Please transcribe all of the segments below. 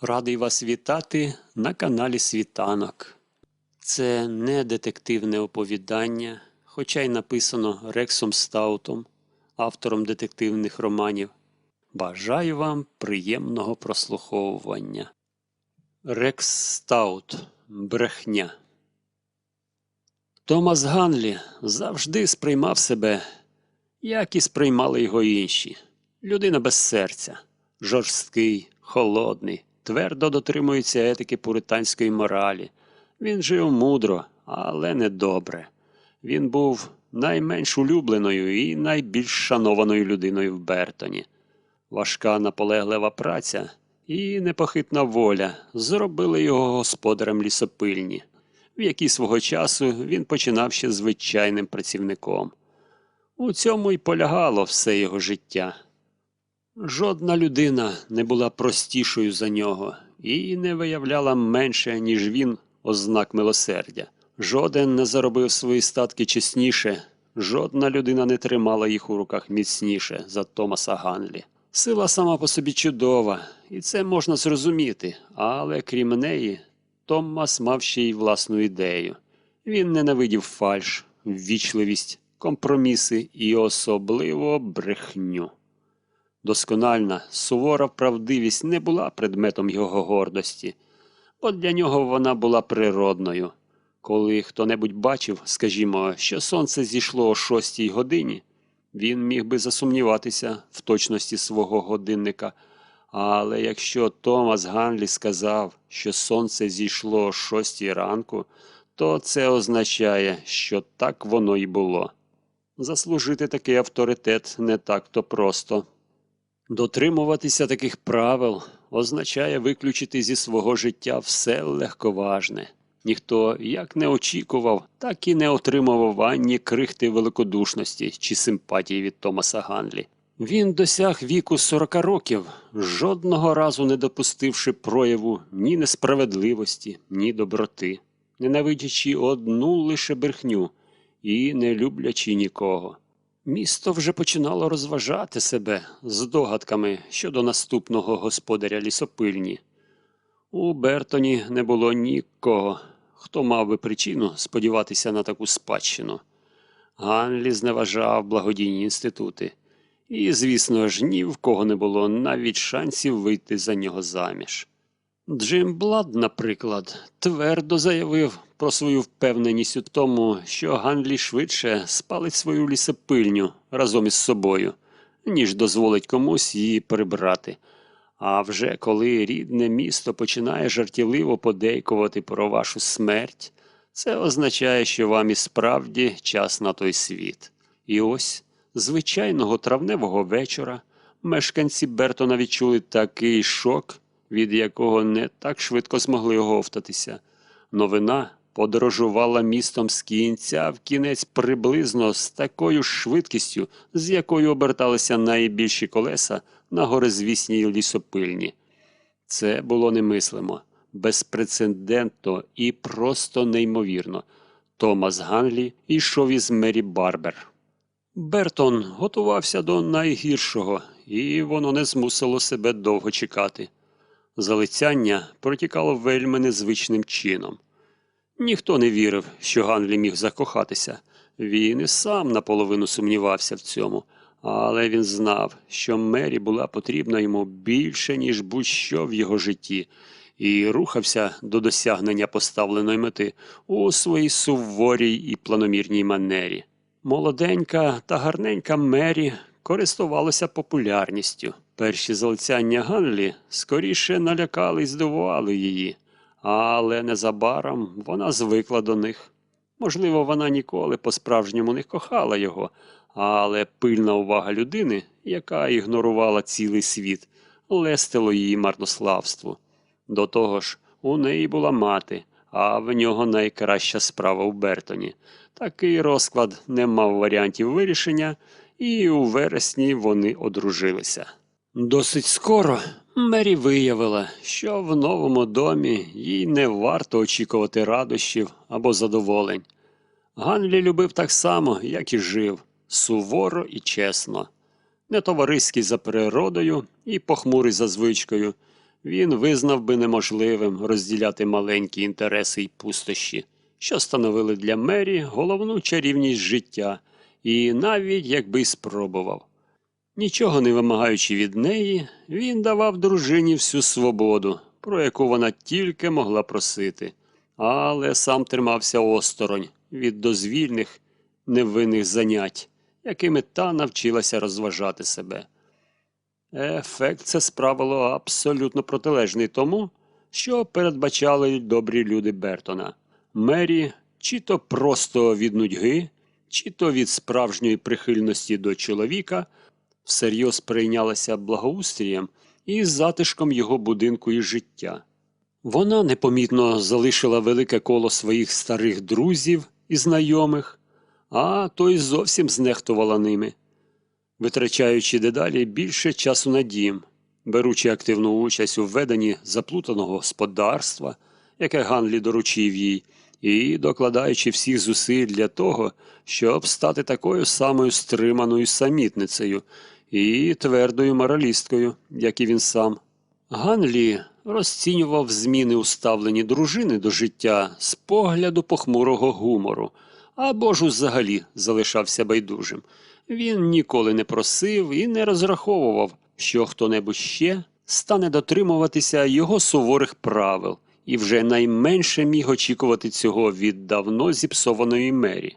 Радий вас вітати на каналі Світанок. Це не детективне оповідання, хоча й написано Рексом Стаутом, автором детективних романів. Бажаю вам приємного прослуховування. Рекс Стаут. Брехня. Томас Ганлі завжди сприймав себе, як і сприймали його інші. Людина без серця, жорсткий, холодний, твердо дотримується етики пуританської моралі. Він жив мудро, але не добре. Він був найменш улюбленою і найбільш шанованою людиною в Бертоні. Важка наполеглива праця і непохитна воля зробили його господарем лісопильні, в якій свого часу він починав ще звичайним працівником. У цьому й полягало все його життя. Жодна людина не була простішою за нього і не виявляла менше, ніж він, ознак милосердя. Жоден не заробив свої статки чесніше, жодна людина не тримала їх у руках міцніше за Томаса Ганлі. Сила сама по собі чудова, і це можна зрозуміти, але крім неї, Томас мав ще й власну ідею. Він ненавидів фальш, ввічливість, компроміси і особливо брехню. Доскональна, сувора правдивість не була предметом його гордості, бо для нього вона була природною. Коли хто-небудь бачив, скажімо, що сонце зійшло о шостій годині, він міг би засумніватися в точності свого годинника. Але якщо Томас Ганлі сказав, що сонце зійшло о шостій ранку, то це означає, що так воно й було. Заслужити такий авторитет не так-то просто. Дотримуватися таких правил означає виключити зі свого життя все легковажне. Ніхто як не очікував, так і не отримував ані крихти великодушності чи симпатії від Томаса Ганлі. Він досяг віку 40 років, жодного разу не допустивши прояву ні несправедливості, ні доброти, ненавидячи одну лише брехню і не люблячи нікого. Місто вже починало розважати себе здогадками щодо наступного господаря лісопильні. У Бертоні не було нікого, хто мав би причину сподіватися на таку спадщину. Ганлі зневажав благодійні інститути, і, звісно ж, ні в кого не було навіть шансів вийти за нього заміж. Джим Блад, наприклад, твердо заявив про свою впевненість у тому, що Ганлі швидше спалить свою лісопильню разом із собою, ніж дозволить комусь її прибрати. А вже коли рідне місто починає жартівливо подейкувати про вашу смерть, це означає, що вам і справді час на той світ. І ось звичайного травневого вечора мешканці Бертона відчули такий шок, від якого не так швидко змогли оговтатися. Новина подорожувала містом з кінця в кінець приблизно з такою швидкістю, з якою оберталися найбільші колеса на горизвісній лісопильні. Це було немислимо, безпрецедентно і просто неймовірно. Томас Ганлі йшов із Мері Барбер. Бертон готувався до найгіршого, і воно не змусило себе довго чекати. Залицяння протікало вельми незвичним чином. Ніхто не вірив, що Ганлі міг закохатися. Він і сам наполовину сумнівався в цьому, але він знав, що Мері була потрібна йому більше, ніж будь-що в його житті, і рухався до досягнення поставленої мети у своїй суворій і планомірній манері. Молоденька та гарненька Мері користувалася популярністю. Перші залицяння Ганлі скоріше налякали і здивували її, але незабаром вона звикла до них. Можливо, вона ніколи по-справжньому не кохала його, але пильна увага людини, яка ігнорувала цілий світ, лестило її марнославству. До того ж, у неї була мати, а в нього найкраща справа у Бертоні. Такий розклад не мав варіантів вирішення, і у вересні вони одружилися. Досить скоро Мері виявила, що в новому домі їй не варто очікувати радощів або задоволень. Ганлі любив так само, як і жив, суворо і чесно, не товариський за природою і похмурий за звичкою. він визнав би неможливим розділяти маленькі інтереси й пустощі, що становили для Мері головну чарівність життя, і навіть якби спробував. Нічого не вимагаючи від неї, він давав дружині всю свободу, про яку вона тільки могла просити, але сам тримався осторонь від дозвільних, невинних занять, якими та навчилася розважати себе. Ефект це справило абсолютно протилежний тому, що передбачали добрі люди Бертона. Мері чи то просто від нудьги, чи то від справжньої прихильності до чоловіка всерйоз прийнялася благоустрієм і затишком його будинку і життя. Вона непомітно залишила велике коло своїх старих друзів і знайомих, а то й зовсім знехтувала ними, витрачаючи дедалі більше часу на дім, беручи активну участь у веденні заплутаного господарства, яке Ганлі доручив їй, і докладаючи всіх зусиль для того, щоб стати такою самою стриманою самітницею і твердою моралісткою, як і він сам. Ганлі розцінював зміни у ставленні дружини до життя з погляду похмурого гумору, або ж взагалі залишався байдужим. Він ніколи не просив і не розраховував, що хто-небудь ще стане дотримуватися його суворих правил, і вже найменше міг очікувати цього від давно зіпсованої мері.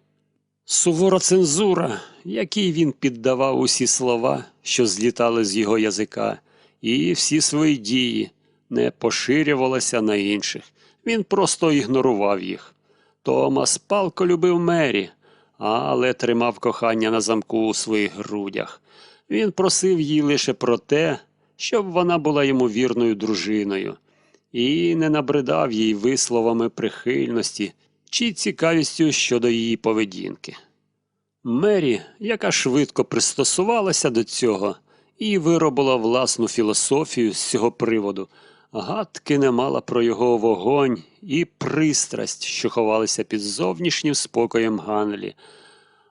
Сувора цензура, якій він піддавав усі слова, що злітали з його язика, і всі свої дії не поширювалася на інших. Він просто ігнорував їх. Томас палко любив Мері, але тримав кохання на замку у своїх грудях. Він просив її лише про те, щоб вона була йому вірною дружиною, і не набридав їй висловами прихильності чи цікавістю щодо її поведінки. Мері, яка швидко пристосувалася до цього і виробила власну філософію з цього приводу, гадки не мала про його вогонь і пристрасть, що ховалися під зовнішнім спокоєм Ганлі.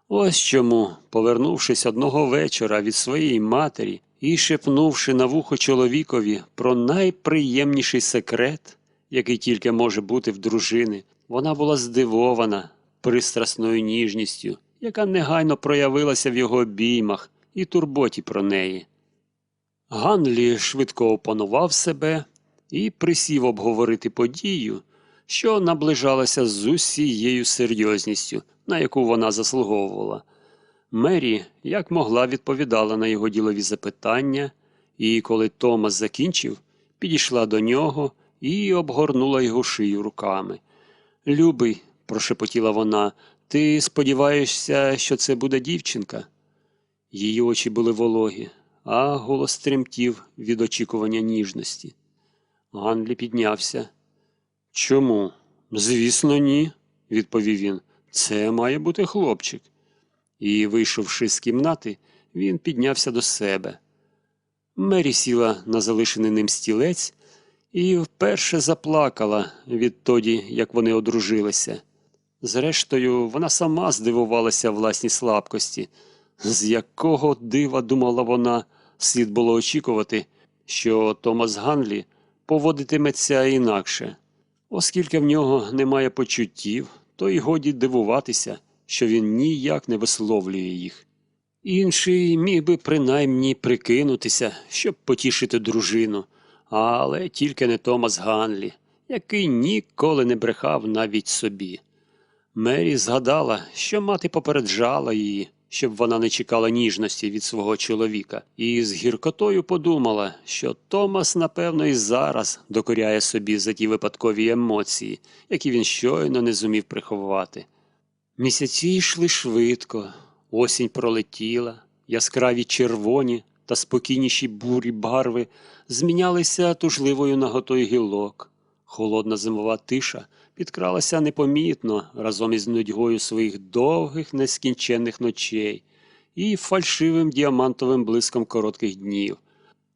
Ось чому, повернувшись одного вечора від своєї матері і шепнувши на вухо чоловікові про найприємніший секрет, який тільки може бути в дружини, вона була здивована пристрасною ніжністю, яка негайно проявилася в його обіймах і турботі про неї. Ганлі швидко опанував себе і присів обговорити подію, що наближалася з усією серйозністю, на яку вона заслуговувала. Мері, як могла, відповідала на його ділові запитання, і коли Томас закінчив, підійшла до нього і обгорнула його шию руками. Любий, прошепотіла вона, ти сподіваєшся, що це буде дівчинка? Її очі були вологі, а голос тремтів від очікування ніжності. Ганлі піднявся. Чому? Звісно, ні, відповів він. Це має бути хлопчик. І, вийшовши з кімнати, він піднявся до себе. Мері сіла на залишений ним стілець і вперше заплакала відтоді, як вони одружилися. Зрештою, вона сама здивувалася власній слабкості, з якого дива думала вона, слід було очікувати, що Томас Ганлі поводитиметься інакше. Оскільки в нього немає почуттів, то й годі дивуватися, що він ніяк не висловлює їх. Інший міг би принаймні прикинутися, щоб потішити дружину, але тільки не Томас Ганлі, який ніколи не брехав навіть собі. Мері згадала, що мати попереджала її, щоб вона не чекала ніжності від свого чоловіка, і з гіркотою подумала, що Томас, напевно, і зараз докоряє собі за ті випадкові емоції, які він щойно не зумів приховати. Місяці йшли швидко, осінь пролетіла, яскраві червоні та спокійніші бурі барви змінялися тужливою наготою гілок. Холодна зимова тиша підкралася непомітно разом із нудьгою своїх довгих нескінченних ночей і фальшивим діамантовим блиском коротких днів,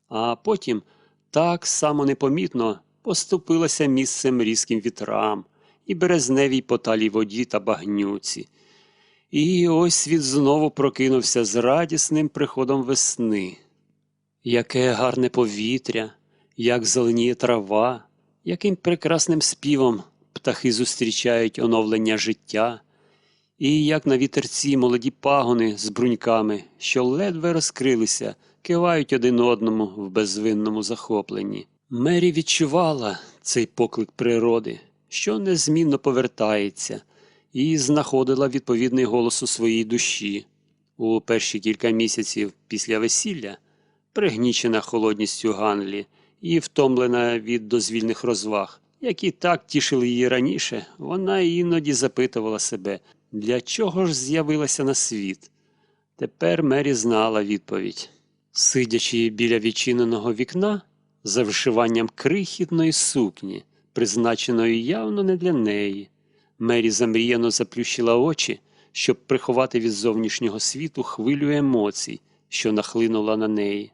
а потім так само непомітно поступилася місцем різким вітрам і березневій поталій воді та багнюці. І ось світ знову прокинувся з радісним приходом весни. Яке гарне повітря, як зеленіє трава, яким прекрасним співом птахи зустрічають оновлення життя, і як на вітерці молоді пагони з бруньками, що ледве розкрилися, кивають один одному в безвинному захопленні. Мері відчувала цей поклик природи, що незмінно повертається, і знаходила відповідний голос у своїй душі. У перші кілька місяців після весілля, пригнічена холодністю Ганлі і втомлена від дозвільних розваг, які так тішили її раніше, вона іноді запитувала себе, для чого ж з'явилася на світ. Тепер Мері знала відповідь. Сидячи біля відчиненого вікна, за вишиванням крихітної сукні, призначеної явно не для неї, Мері замріяно заплющила очі, щоб приховати від зовнішнього світу хвилю емоцій, що нахлинула на неї.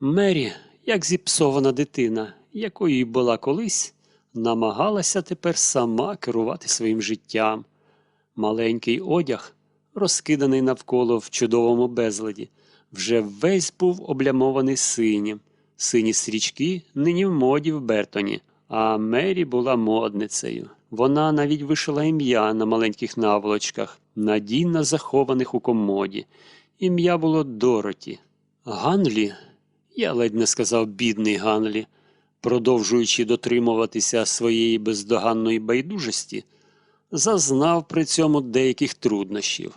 Мері, як зіпсована дитина, якою й була колись, намагалася тепер сама керувати своїм життям. Маленький одяг, розкиданий навколо в чудовому безладі, вже весь був облямований синім. Сині стрічки нині в моді в Бертоні, а Мері була модницею. Вона навіть вишила ім'я на маленьких наволочках, надійно захованих у комоді. Ім'я було Дороті. Ганлі, я ледь не сказав бідний Ганлі, продовжуючи дотримуватися своєї бездоганної байдужості, зазнав при цьому деяких труднощів.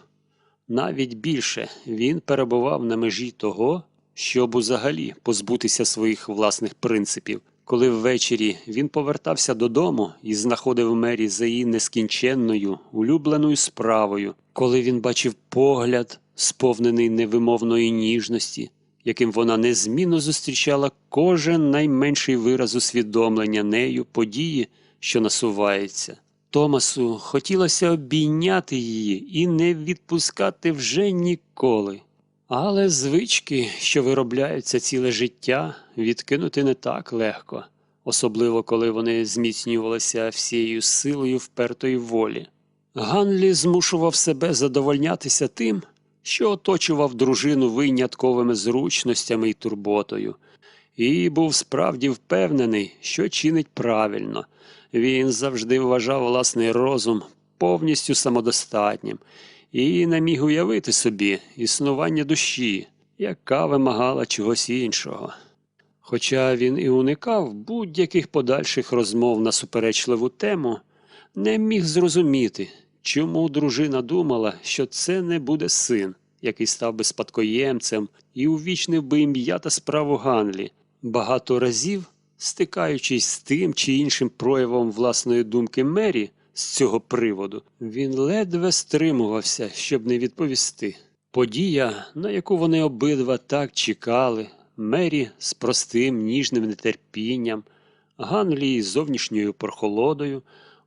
Навіть більше він перебував на межі того, щоб узагалі позбутися своїх власних принципів. Коли ввечері він повертався додому і знаходив Мері за її нескінченною, улюбленою справою, коли він бачив погляд, сповнений невимовної ніжності, яким вона незмінно зустрічала кожен найменший вираз усвідомлення нею події, що насувається. Томасу хотілося обійняти її і не відпускати вже ніколи. Але звички, що виробляються ціле життя, відкинути не так легко, особливо коли вони зміцнювалися всією силою впертої волі. Ганлі змушував себе задовольнятися тим, що оточував дружину винятковими зручностями і турботою, і був справді впевнений, що чинить правильно. Він завжди вважав власний розум повністю самодостатнім і не міг уявити собі існування душі, яка вимагала чогось іншого. Хоча він і уникав будь-яких подальших розмов на суперечливу тему, не міг зрозуміти, чому дружина думала, що це не буде син, який став би спадкоємцем і увічнив би ім'я та справу Ганлі. Багато разів, стикаючись з тим чи іншим проявом власної думки Мері з цього приводу, він ледве стримувався, щоб не відповісти. Подія, на яку вони обидва так чекали, Мері з простим ніжним нетерпінням, Ганлі з зовнішньою прохолодою,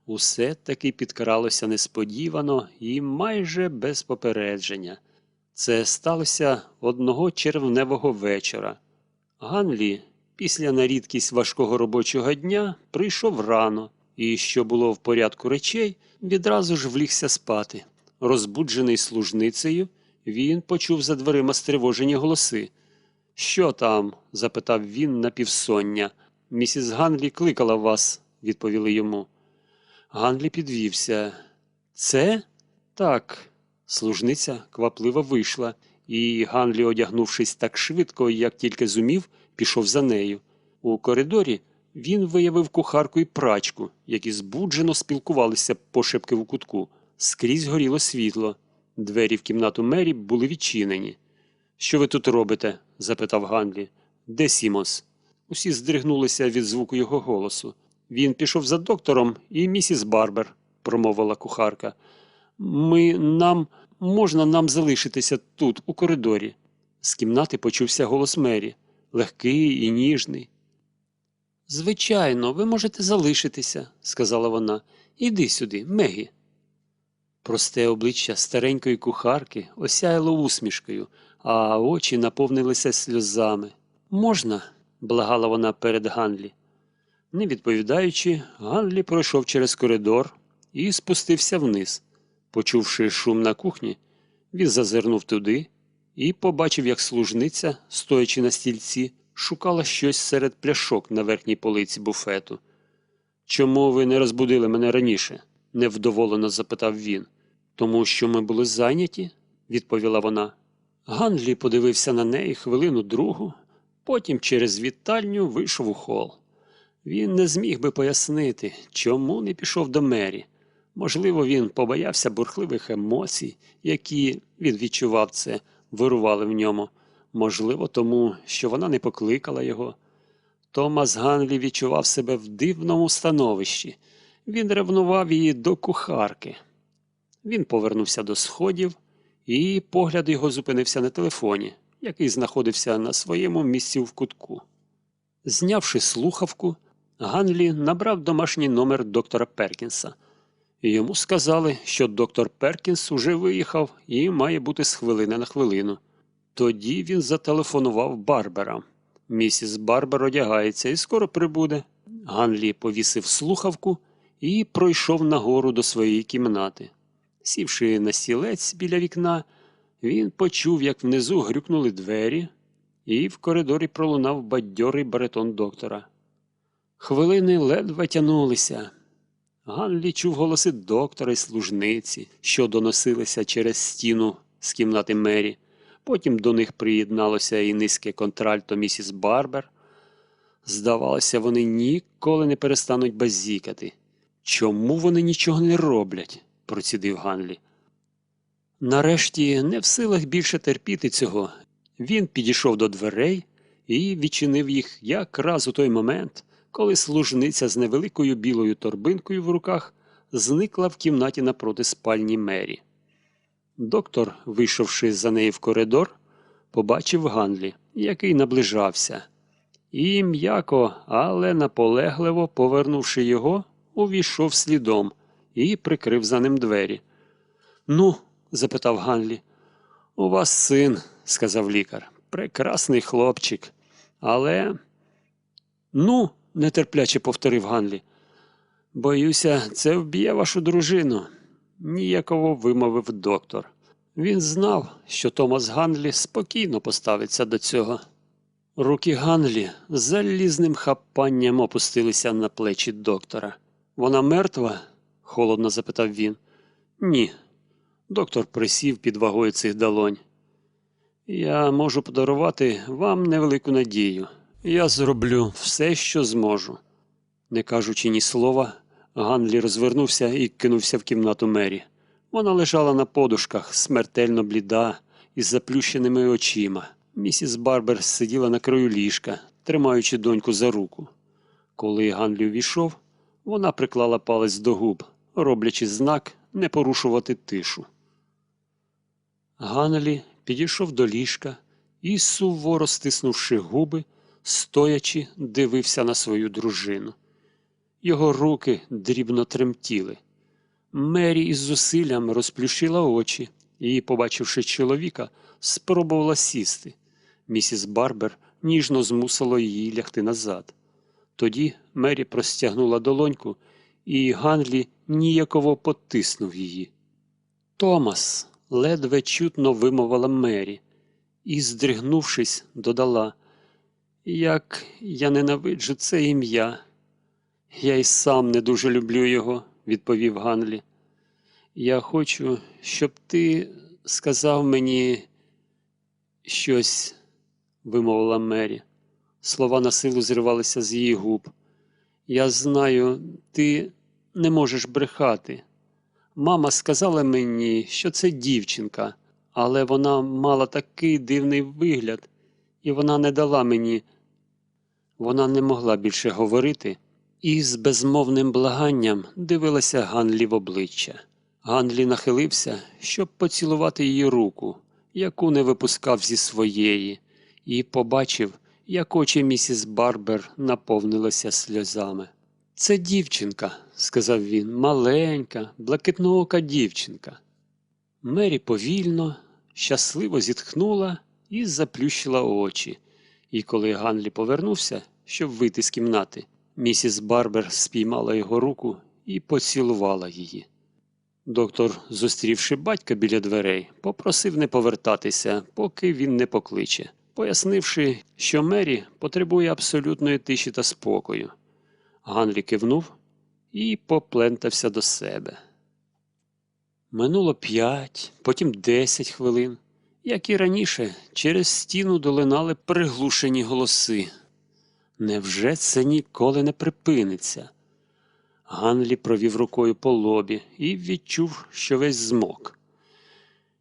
усе таки підкралося несподівано і майже без попередження. Це сталося одного червневого вечора. Ганлі після на рідкість важкого робочого дня прийшов рано і, що було в порядку речей, відразу ж влігся спати. Розбуджений служницею, він почув за дверима стривожені голоси. Що там? запитав він на півсоння. Місіс Ганлі кликала вас, відповіли йому. Ганлі підвівся. Це? Так. Служниця квапливо вийшла, і Ганлі, одягнувшись так швидко, як тільки зумів, пішов за нею. У коридорі він виявив кухарку і прачку, які збуджено спілкувалися пошепки в кутку. Скрізь горіло світло. Двері в кімнату Мері були відчинені. Що ви тут робите? запитав Ганлі. Де Сімос? Усі здригнулися від звуку його голосу. Він пішов за доктором і місіс Барбер, промовила кухарка. Ми нам можна нам залишитися тут, у коридорі. З кімнати почувся голос Мері, легкий і ніжний. Звичайно, ви можете залишитися, сказала вона. Іди сюди, Мегі. Просте обличчя старенької кухарки осяяло усмішкою, а очі наповнилися сльозами. Можна? благала вона перед Ганлі. Не відповідаючи, Ганлі пройшов через коридор і спустився вниз. Почувши шум на кухні, він зазирнув туди і побачив, як служниця, стоячи на стільці, шукала щось серед пляшок на верхній полиці буфету. Чому ви не розбудили мене раніше? невдоволено запитав він. Тому що ми були зайняті, відповіла вона. Ганлі подивився на неї хвилину другу, потім через вітальню вийшов у хол. Він не зміг би пояснити, чому не пішов до мері. Можливо, він побоявся бурхливих емоцій, які він відчував це, вирували в ньому. Можливо, тому, що вона не покликала його. Томас Ганлі відчував себе в дивному становищі. Він ревнував її до кухарки. Він повернувся до сходів, і погляд його зупинився на телефоні, який знаходився на своєму місці в кутку. Знявши слухавку, Ганлі набрав домашній номер доктора Перкінса. Йому сказали, що доктор Перкінс уже виїхав і має бути з хвилини на хвилину. Тоді він зателефонував Барбера. Місіс Барбер одягається і скоро прибуде. Ганлі повісив слухавку і пройшов нагору до своєї кімнати. Сівши на стілець біля вікна, він почув, як внизу грюкнули двері, і в коридорі пролунав бадьорий баритон доктора. Хвилини ледве тянулися. Ганлі чув голоси доктора й служниці, що доносилися через стіну з кімнати Мері. Потім до них приєдналося і низьке контральто місіс Барбер. Здавалося, вони ніколи не перестануть базікати. Чому вони нічого не роблять? процідив Ганлі. Нарешті, не в силах більше терпіти цього, він підійшов до дверей і відчинив їх якраз у той момент, коли служниця з невеликою білою торбинкою в руках зникла в кімнаті напроти спальні Мері. Доктор, вийшовши за неї в коридор, побачив Ганлі, який наближався, і м'яко, але наполегливо повернувши його, увійшов слідом і прикрив за ним двері. Ну, запитав Ганлі. У вас син, сказав лікар. Прекрасний хлопчик. Але. Ну, нетерпляче повторив Ганлі. Боюся, це вб'є вашу дружину, ніяково вимовив доктор. Він знав, що Томас Ганлі спокійно поставиться до цього. Руки Ганлі з залізним хапанням опустилися на плечі доктора. Вона мертва? холодно запитав він. Ні. Доктор присів під вагою цих долонь. Я можу подарувати вам невелику надію. Я зроблю все, що зможу. Не кажучи ні слова, Ганлі розвернувся і кинувся в кімнату Мері. Вона лежала на подушках, смертельно бліда, із заплющеними очима. Місіс Барбер сиділа на краю ліжка, тримаючи доньку за руку. Коли Ганлі увійшов, вона приклала палець до губ, роблячи знак не порушувати тишу. Ганлі підійшов до ліжка і, суворо стиснувши губи, стоячи, дивився на свою дружину. Його руки дрібно тремтіли. Мері із зусиллям розплющила очі і, побачивши чоловіка, спробувала сісти. Місіс Барбер ніжно змусила її лягти назад. Тоді Мері простягнула долоньку, і Ганлі ніяково потиснув її. Томас, ледве чутно вимовила Мері і, здригнувшись, додала, як я ненавиджу це ім'я. Я й сам не дуже люблю його, відповів Ганлі. Я хочу, щоб ти сказав мені щось, вимовила Мері. Слова на силу зривалися з її губ. Я знаю, ти не можеш брехати. Мама сказала мені, що це дівчинка, але вона мала такий дивний вигляд, і вона не дала мені. Вона не могла більше говорити і з безмовним благанням дивилася Ганлі в обличчя. Ганлі нахилився, щоб поцілувати її руку, яку не випускав зі своєї, і побачив, як очі місіс Барбер наповнилися сльозами. Це дівчинка, сказав він, маленька, блакитноока дівчинка. Мері повільно, щасливо зітхнула і заплющила очі. І коли Ганлі повернувся, щоб вийти з кімнати, місіс Барбер спіймала його руку і поцілувала її. Доктор, зустрівши батька біля дверей, попросив не повертатися, поки він не покличе. пояснивши, що Мері потребує абсолютної тиші та спокою. Ганлі кивнув і поплентався до себе. Минуло п'ять, потім десять хвилин. Як і раніше, через стіну долинали приглушені голоси. Невже це ніколи не припиниться? Ганлі провів рукою по лобі і відчув, що весь змок.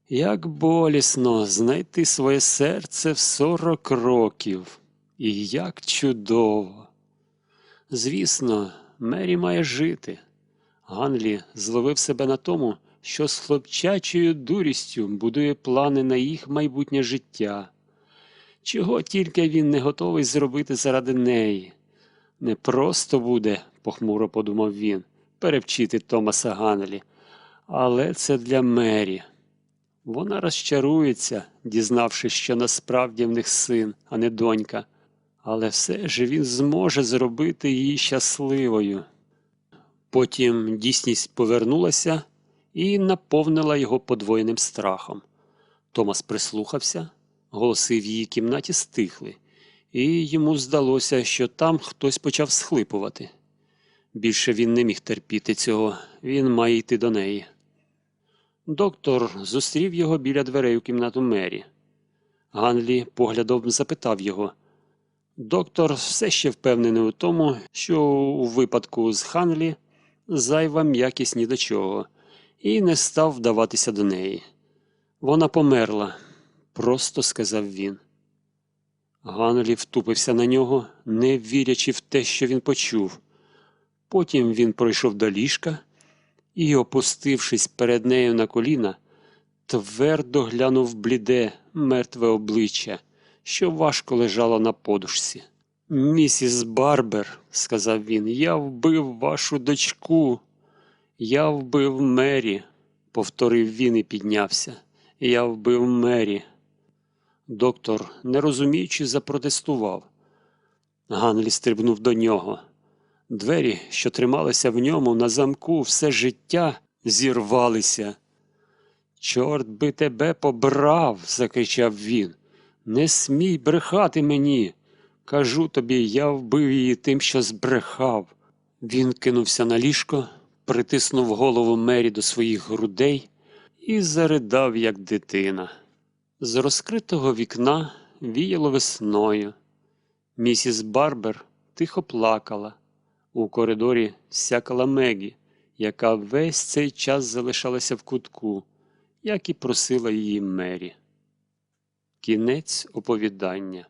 Як болісно знайти своє серце в сорок років, і як чудово. Звісно, Мері має жити. Ганлі зловив себе на тому, що з хлопчачою дурістю будує плани на їх майбутнє життя. Чого тільки він не готовий зробити заради неї. Не просто буде, похмуро подумав він, перевчити Томаса Ганлі, але це для Мері. Вона розчарується, дізнавшись, що насправді в них син, а не донька, але все ж він зможе зробити її щасливою. Потім дійсність повернулася і наповнила його подвоєним страхом. Томас прислухався, голоси в її кімнаті стихли, і йому здалося, що там хтось почав схлипувати. Більше він не міг терпіти цього, він має йти до неї. Доктор зустрів його біля дверей у кімнату Мері. Ганлі поглядом запитав його. Доктор все ще впевнений у тому, що у випадку з Ханлі зайва м'якість ні до чого, і не став вдаватися до неї. Вона померла, просто сказав він. Ганлі втупився на нього, не вірячи в те, що він почув. Потім він пройшов до ліжка і, опустившись перед нею на коліна, твердо глянув бліде, мертве обличчя, що важко лежало на подушці. Місіс Барбер, сказав він, я вбив вашу дочку. Я вбив Мері, повторив він і піднявся. Я вбив Мері. Доктор, не розуміючи, запротестував. Ганлі стрибнув до нього. Двері, що трималися в ньому на замку все життя, зірвалися. Чорт би тебе побрав, закричав він. Не смій брехати мені. Кажу тобі, я вбив її тим, що збрехав. Він кинувся на ліжко, притиснув голову Мері до своїх грудей і заридав, як дитина. З розкритого вікна віяло весною. Місіс Барбер тихо плакала. У коридорі сякала Мегі, яка весь цей час залишалася в кутку, як і просила її Мері. Кінець оповідання.